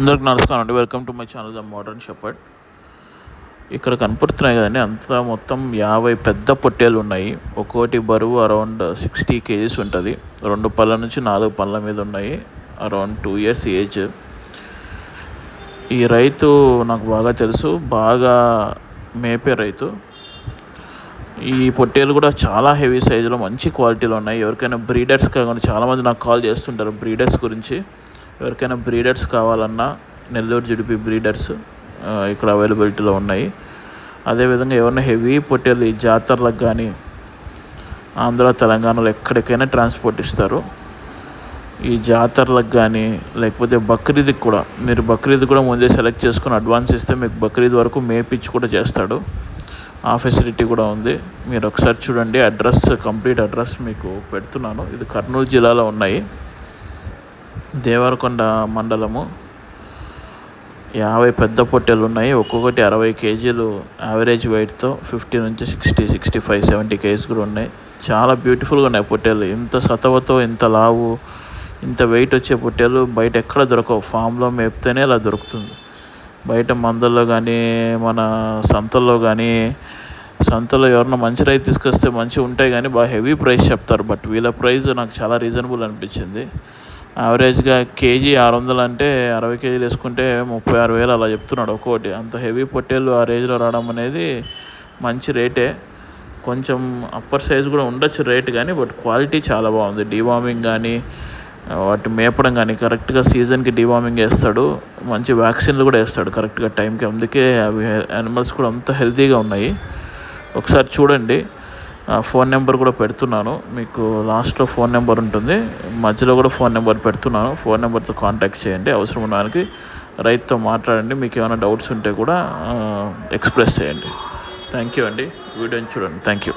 అందరికి నమస్కారం అండి. Welcome to my channel the modern shepherd ఇక్కడ కనపడుతున్నాయి కదండి అంతా మొత్తం యాభై పెద్ద పొట్టేలు ఉన్నాయి. ఒక్కోటి బరువు అరౌండ్ సిక్స్టీ కేజీస్ ఉంటుంది. రెండు పళ్ళ నుంచి నాలుగు పళ్ళ మీద ఉన్నాయి అరౌండ్ టూ ఇయర్స్ ఏజ్ ఈ రైతు నాకు బాగా తెలుసు బాగా మేపే రైతు. ఈ పొట్టేలు కూడా చాలా హెవీ సైజులో మంచి క్వాలిటీలో ఉన్నాయి. ఎవరికైనా బ్రీడర్స్ కాకుండా చాలామంది నాకు కాల్ చేస్తుంటారు బ్రీడర్స్ గురించి. ఎవరికైనా బ్రీడర్స్ కావాలన్నా నెల్లూరు జుడిపి బ్రీడర్స్ ఇక్కడ అవైలబిలిటీలో ఉన్నాయి. అదేవిధంగా ఎవరైనా హెవీ పొట్టేలు ఈ జాతరలకు కానీ ఆంధ్ర తెలంగాణలో ఎక్కడికైనా ట్రాన్స్పోర్ట్ ఇస్తారు. ఈ జాతరలకు కానీ లేకపోతే బక్రీద్కి కూడా మీరు బక్రీద్ కూడా ముందే సెలెక్ట్ చేసుకుని అడ్వాన్స్ ఇస్తే మీకు బక్రీద్ వరకు మేపిచ్చి కూడా చేస్తాడు. ఆ ఫెసిలిటీ కూడా ఉంది. మీరు ఒకసారి చూడండి అడ్రస్ కంప్లీట్ అడ్రస్ మీకు పెడుతున్నాను. ఇది కర్నూలు జిల్లాలో ఉన్నాయి. దేవరకొండ మండలము. యాభై పెద్ద పొట్టెలు ఉన్నాయి ఒక్కొక్కటి అరవై కేజీలు యావరేజ్ వెయిట్తో ఫిఫ్టీ నుంచి sixty sixty five seventy kgs కూడా ఉన్నాయి. చాలా బ్యూటిఫుల్గా ఉన్నాయి పొట్టెలు. ఇంత సతవతో ఇంత లావు ఇంత వెయిట్ వచ్చే పొట్టెలు బయట ఎక్కడ దొరకవు. ఫామ్లో మేపితేనే అలా దొరుకుతుంది. బయట మందల్లో కానీ మన సంతల్లో కానీ సంతలో ఎవరన్నా మంచి రైతు తీసుకొస్తే మంచిగా ఉంటాయి కానీ బాగా హెవీ ప్రైస్ చెప్తారు. బట్ వీళ్ళ ప్రైస్ నాకు చాలా రీజనబుల్ అనిపించింది. యావరేజ్గా కేజీ ఆరు వందలు అంటే అరవై కేజీలు వేసుకుంటే ముప్పై ఆరు వేలు అలా చెప్తున్నాడు ఒక్కోటి. అంత హెవీ పొట్టేళ్ళు ఆ రేంజ్లో రావడం అనేది మంచి రేటే కొంచెం అప్పర్ సైజ్ కూడా ఉండొచ్చు రేట్ కానీ బట్ క్వాలిటీ చాలా బాగుంది. డీవార్మింగ్ కానీ వాటి మేపడం కానీ కరెక్ట్గా సీజన్కి డివామింగ్ వేస్తాడు. మంచి వ్యాక్సిన్లు కూడా వేస్తాడు కరెక్ట్గా టైంకి అందుకే అవి యానిమల్స్ కూడా అంత హెల్తీగా ఉన్నాయి. ఒకసారి చూడండి. ఫోన్ నెంబర్ కూడా పెడుతున్నాను. మీకు లాస్ట్లో ఫోన్ నెంబర్ ఉంటుంది. మధ్యలో కూడా ఫోన్ నెంబర్ పెడుతున్నాను. ఫోన్ నెంబర్తో కాంటాక్ట్ చేయండి. అవసరం ఉన్నదానికి రైతుతో మాట్లాడండి. మీకు ఏమైనా డౌట్స్ ఉంటే కూడా ఎక్స్ప్రెస్ చేయండి. థ్యాంక్ యూ అండి. వీడియోని చూడండి. Thank you.